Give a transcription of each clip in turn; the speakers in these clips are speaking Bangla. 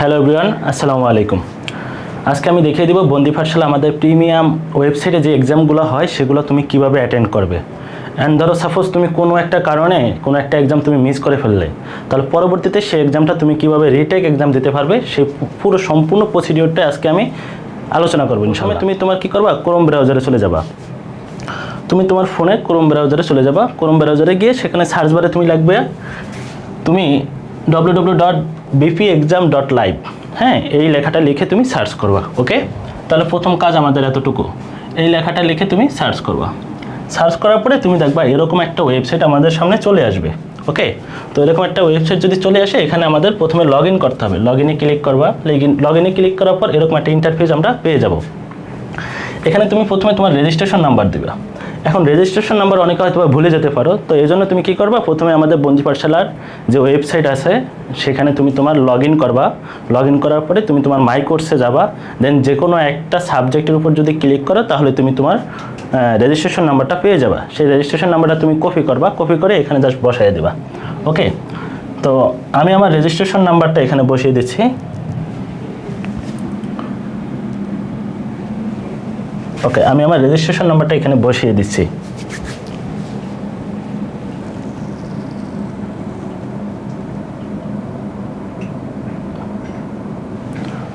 হ্যালো এভরিওয়ান আসসালামু আলাইকুম। আজকে আমি দেখিয়ে দিব বন্দি পাঠশালা আমাদের প্রিমিয়াম ওয়েবসাইটে যে এক্সামগুলো হয় সেগুলো তুমি কীভাবে অ্যাটেন্ড করবে। অ্যান্ড ধরো সাপোজ তুমি কোনো একটা কারণে কোনো একটা এক্সাম তুমি মিস করে ফেললে তাহলে পরবর্তীতে সেই এক্সামটা তুমি কীভাবে রিটেক এক্সাম দিতে পারবে সেই পুরো সম্পূর্ণ প্রসিডিওরটা আজকে আমি আলোচনা করব সময় তুমি তোমার কি করবা? ক্রোম ব্রাউজারে চলে যাবা। তুমি তোমার ফোনে ক্রোম ব্রাউজারে চলে যাবা। ক্রোম ব্রাউজারে গিয়ে সেখানে সার্চ বারে তুমি লাগবে তুমি W W dot BP exam dot live হ্যাঁ এই লেখাটা লিখে তুমি সার্চ করবা, ওকে? তাহলে প্রথম কাজ আমাদের এতটুকু। এই লেখাটা লিখে তুমি সার্চ করবা। সার্চ করার পরে তুমি দেখবা এরকম একটা ওয়েবসাইট আমাদের সামনে চলে আসবে, ওকে? তো এরকম একটা ওয়েবসাইট যদি চলে আসে, এখানে আমাদের প্রথমে লগ ইন করতে হবে। লগ ইনে ক্লিক করবা লগ ইনে ক্লিক করার পর এরকম একটা ইন্টারফেস আমরা পেয়ে যাব। এখানে তুমি প্রথমে তোমার রেজিস্ট্রেশন নাম্বার দিবা। এখন রেজিস্ট্রেশন নাম্বার অনেকে হয়তো ভুলে যেতে পারো। তো এই জন্য তুমি কী করবা? প্রথমে আমাদের বঞ্জি পাঠশালার যে ওয়েবসাইট আছে, সেখানে তুমি তোমার লগ ইন করবা। লগ ইন করার পরে তুমি তোমার মাই কোর্সে যাবা। দেন যে কোনো একটা সাবজেক্টের উপর যদি ক্লিক করো, তাহলে তুমি তোমার রেজিস্ট্রেশন নাম্বারটা পেয়ে যাবা। সেই রেজিস্ট্রেশন নাম্বারটা তুমি কপি করবা। কপি করে এখানে জাস্ট বসাই দিবা। ওকে তো আমি আমার রেজিস্ট্রেশন নাম্বারটা এখানে বসিয়ে দিচ্ছি। ওকে আমি আমার রেজিস্ট্রেশন নাম্বারটা এখানে বসিয়ে দিচ্ছি।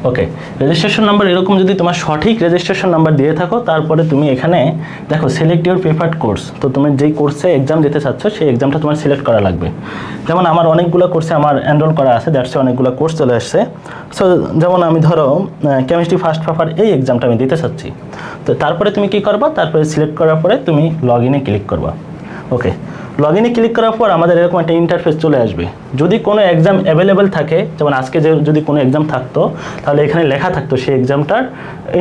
ওকে রেজিস্ট্রেশন নাম্বার এরকম যদি তোমার সঠিক রেজিস্ট্রেশন নাম্বার দিয়ে থাকো, তারপরে তুমি এখানে দেখো সিলেক্ট ইউর প্রিফার্ড কোর্স তো তুমি যেই কোর্সে এক্সাম দিতে চাচ্ছ, সেই এক্সামটা তোমার সিলেক্ট করা লাগবে। যেমন আমার অনেকগুলো কোর্সে আমার এনরোল করা আছে দ্যাটসে অনেকগুলো কোর্স চলে আসছে। সো যেমন আমি ধরো কেমিস্ট্রি ফার্স্ট পেপার এই এক্সামটা আমি দিতে চাচ্ছি। তো তারপরে তুমি কি করবা? তারপরে সিলেক্ট করার পরে তুমি লগ ইনে ক্লিক করবা। ওকে লগ ইনে ক্লিক করার পর আমাদের এরকম একটা ইন্টারফেস চলে আসবে। যদি কোনো এক্সাম অ্যাভেলেবেল থাকে, যেমন আজকে যে যদি কোনো এক্সাম থাকতো, তাহলে এখানে লেখা থাকতো সেই এক্সামটার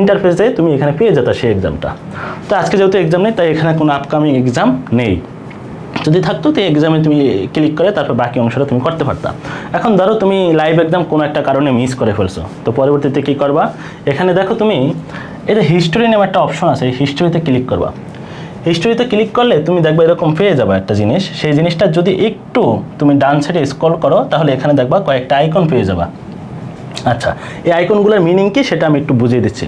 ইন্টারফেসে তুমি এখানে পেয়ে যেতা সেই এক্সামটা তো আজকে যেহেতু এক্সাম নেই, তাই এখানে কোনো আপকামিং এক্সাম নেই। যদি থাকতো, তো এক্সামে তুমি ক্লিক করে তারপর বাকি অংশটা তুমি করতে পারতা। এখন ধরো তুমি লাইভ এক্সাম কোনো একটা কারণে মিস করে ফেলছো। তো পরবর্তীতে কী করবা? এখানে দেখো তুমি যে হিস্টোরি নামে একটা অপশন আছে এই হিস্টোরিতে ক্লিক করবা। হিস্টোরিতে ক্লিক করলে তুমি দেখবা এরকম পেয়ে যাবে একটা জিনিস। সেই জিনিসটা যদি একটু তুমি ডান সাইডে স্ক্রল করো, তাহলে এখানে দেখবা কয়েকটা আইকন পেয়ে যাবা। আচ্ছা এই আইকনগুলোর মিনিং কি সেটা আমি একটু বুঝিয়ে দিচ্ছি।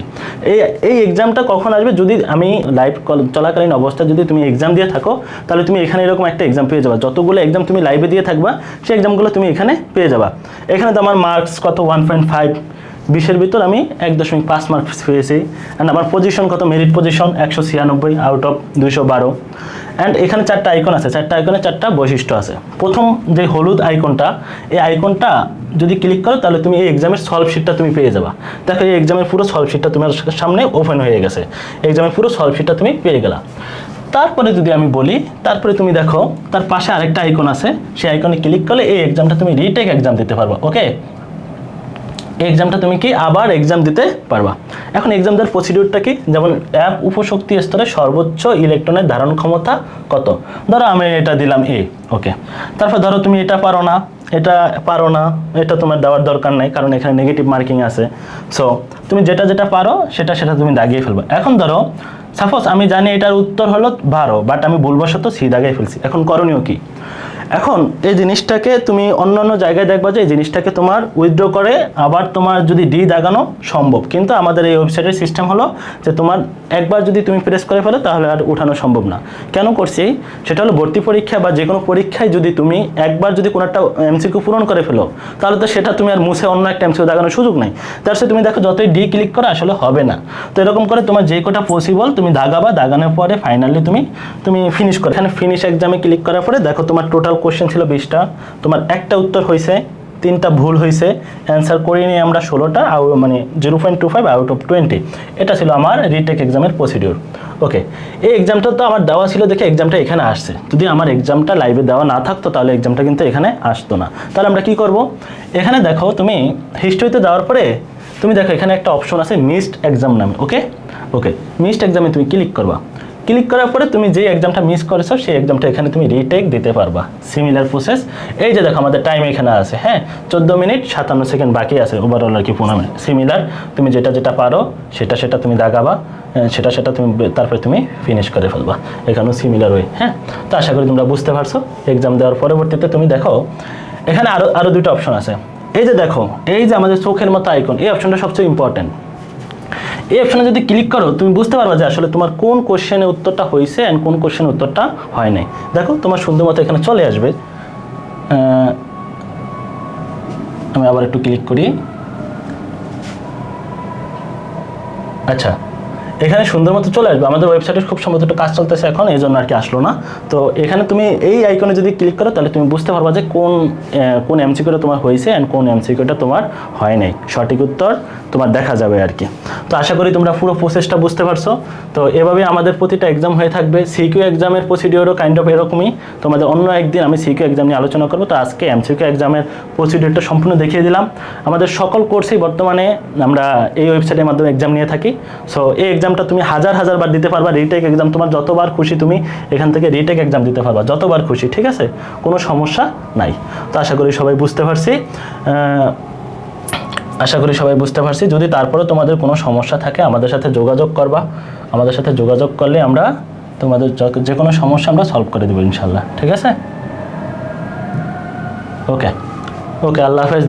এই এই এক্সামটা কখন আসবে? যদি আমি লাইভ চলাকালীন অবস্থায় যদি তুমি এক্সাম দিয়ে থাকো, তাহলে তুমি এখানে এরকম একটা এক্সাম পেয়ে যাবা। যতগুলো এক্সাম তুমি লাইভে দিয়ে থাকবা, সেই এক্সামগুলো তুমি এখানে পেয়ে যাবা। এখানে তো আমার মার্কস কত? ওয়ান পয়েন্ট ফাইভ বিশের ভিতর আমি এক দশমিক পাঁচ মার্কস পেয়েছি। অ্যান্ড আমার পজিশন কত? মেরিট পজিশন একশো ছিয়ানব্বই আউট অফ দুইশো বারো। অ্যান্ড এখানে চারটা আইকন আছে। চারটা আইকনে চারটা বৈশিষ্ট্য আছে। প্রথম যে হলুদ আইকনটা এই আইকনটা যদি ক্লিক করো, তাহলে তুমি এই এক্সামের সলভ শিটটা তুমি পেয়ে যাবা। দেখো, এই এক্সামের পুরো সলভ শিটটা তোমার সামনে ওপেন হয়ে গেছে। এক্সামের পুরো সলভ শিটটা তুমি পেয়ে গেলা। তারপরে যদি আমি বলি, তারপরে তুমি দেখো, তার পাশে আরেকটা আইকন আছে। সেই আইকনে ক্লিক করলে এই এক্সামটা তুমি রিটেক এক্সাম দিতে পারবা। ওকে এই এক্সামটা তুমি কি আবার এক্সাম দিতে পারবা? এখন এক্সাম দেওয়ার প্রসিডিউরটা কি? যেমন অ্যাপ উপশক্তি স্তরে সর্বোচ্চ ইলেকট্রনের ধারণ ক্ষমতা কত? ধরো আমি এটা দিলাম এ ওকে তারপর ধরো তুমি এটা পারো না, এটা পারো না, এটা তোমার দেওয়ার দরকার নাই, কারণ এখানে নেগেটিভ মার্কিং আছে। সো তুমি যেটা যেটা পারো, সেটা সেটা তুমি দাগিয়ে ফেলবে। এখন ধরো সাপোজ আমি জানি এটার উত্তর হলো বারো বাট আমি ভুলবশত সি দাগিয়ে ফেলছি। এখন করণীয় কি? এখন এই জিনিসটাকে তুমি অন্য অন্য জায়গায় দেখবা যে এই জিনিসটাকে তোমার উইথড্র করে, আবার তোমার যদি ডি দাগানো সম্ভব। কিন্তু আমাদের এই ওয়েবসাইটের সিস্টেম হলো যে তোমার একবার যদি তুমি প্রেস করে ফেলো, তাহলে আর উঠানো সম্ভব না। কেন করছি? সেটা হলো ভর্তি পরীক্ষা বা যে কোনো পরীক্ষায় যদি তুমি একবার যদি কোনো একটা এমসিকিউ পূরণ করে ফেলো, তাহলে তো সেটা তুমি আর মুছে অন্য একটা এমসিকিউ দাগানোর সুযোগ নাই। তার সাথে তুমি দেখো যতই ডি ক্লিক করো, আসলে হবে না। তো এরকম করে তোমার যে কটা পসিবল তুমি দাগাবা, দাগানোর পরে ফাইনালি তুমি তুমি ফিনিশ করো। এখানে ফিনিশ এক্সামে ক্লিক করার পরে দেখো তোমার টোটাল কোশ্চেন ছিল বিশটা। তোমার একটা উত্তর হয়েছে, তিনটা ভুল হয়েছে। অ্যান্সার নিয়ে আমরা ষোলোটা মানে zero point two five out of twenty এটা ছিল আমার রিটেক এক্সামের প্রসিডিউর ওকে এই এক্সামটা তো আমার দেওয়া ছিল দেখে এক্সামটা এখানে আসছে। যদি আমার এক্সামটা লাইভে দেওয়া না থাকতো তাহলে এক্সামটা কিন্তু এখানে আসতো না। তাহলে আমরা কি করব? এখানে দেখো তুমি হিস্ট্রিতে দেওয়ার পরে তুমি দেখো এখানে একটা অপশন আছে মিসড এক্সাম নামে। ওকে ওকে মিসড এক্সামে তুমি ক্লিক করবা। ক্লিক করার পরে তুমি যে এক্সামটা মিস করেছ সেই এক্সামটা এখানে তুমি রিটেক দিতে পারবা। সিমিলার প্রসেস এই যে দেখো আমাদের টাইম এখানে আছে হ্যাঁ? চোদ্দ মিনিট সাতান্ন সেকেন্ড বাকি আছে ওভারঅল আর কি পনেরো মিনিট। সিমিলার তুমি যেটা যেটা পারো সেটা সেটা তুমি দাগাবা আহ, সেটা সেটা তুমি তারপরে তুমি ফিনিশ করে ফেলবা। এখানেও সিমিলার ওয়ে হ্যাঁ? তো আশা করি তোমরা বুঝতে পারছ। এক্সাম দেওয়ার পরবর্তীতে তুমি দেখো এখানে আরও আরও দুটো অপশন আছে। এই যে দেখো এই যে আমাদের চোখের মতো আইকন এই অপশনটা সবচেয়ে ইম্পর্টেন্ট এই অপশনে যদি ক্লিক করো, তুমি বুঝতে পারবা যে আসলে তোমার কোন কোশ্চেনের উত্তরটা হয়েছে অ্যান্ড কোন কোশ্চেনের উত্তরটা হয় নাই। দেখো, তোমার সুন্দর মতো এখানে চলে আসবে। আমি আবার একটু ক্লিক করি। আচ্ছা। এখানে সুন্দর মতো চলে আসবে। আমাদের ওয়েবসাইটে খুব সম্ভবত কাজ চলতেছে এখন এই জন্য আর কি আসলো না। তো এখানে তুমি এই আইকনে যদি ক্লিক করো, তাহলে তুমি বুঝতে পারবা যে কোন কোন এমসিকিউটা তোমার হয়েছে অ্যান্ড কোন এমসিকিউটা তোমার হয় নাই। সঠিক উত্তর তোমার দেখা যাবে আর কি। তো আশা করি তোমরা পুরো প্রসেসটা বুঝতে পারছ। তো এভাবে আমাদের প্রতিটা এক্সাম হয়ে থাকবে। সিকিউ এক্সামের প্রসিডিওরও কাইন্ড অফ এরকমই। তোমাদের অন্য একদিন আমি সিকিউ এক্সাম নিয়ে আলোচনা করব। তো আজকে এমসিকিউ এক্সামের প্রসিডিওরটা সম্পূর্ণ দেখিয়ে দিলাম। আমাদের সকল কোর্সেই বর্তমানে আমরা এই ওয়েবসাইটের মাধ্যমে এক্সাম নিয়ে থাকি। সো এই এক্সামটা তুমি হাজার হাজার বার দিতে পারবা রিটেক এক্সাম তোমার যতবার খুশি তুমি এখান থেকে রিটেক এক্সাম দিতে পারবা, যতবার খুশি, ঠিক আছে? কোনো সমস্যা নাই। তো আশা করি সবাই বুঝতে পারছি। আশা করি সবাই বুঝতে পারছি। যদি তারপরে তোমাদের কোনো সমস্যা থাকে, আমাদের সাথে যোগাযোগ করবা। আমাদের সাথে যোগাযোগ করলে আমরা তোমাদের যে কোনো সমস্যা আমরা সলভ করে দেবো ইনশাল্লাহ ঠিক আছে? ওকে ওকে আল্লাহ হাফেজ।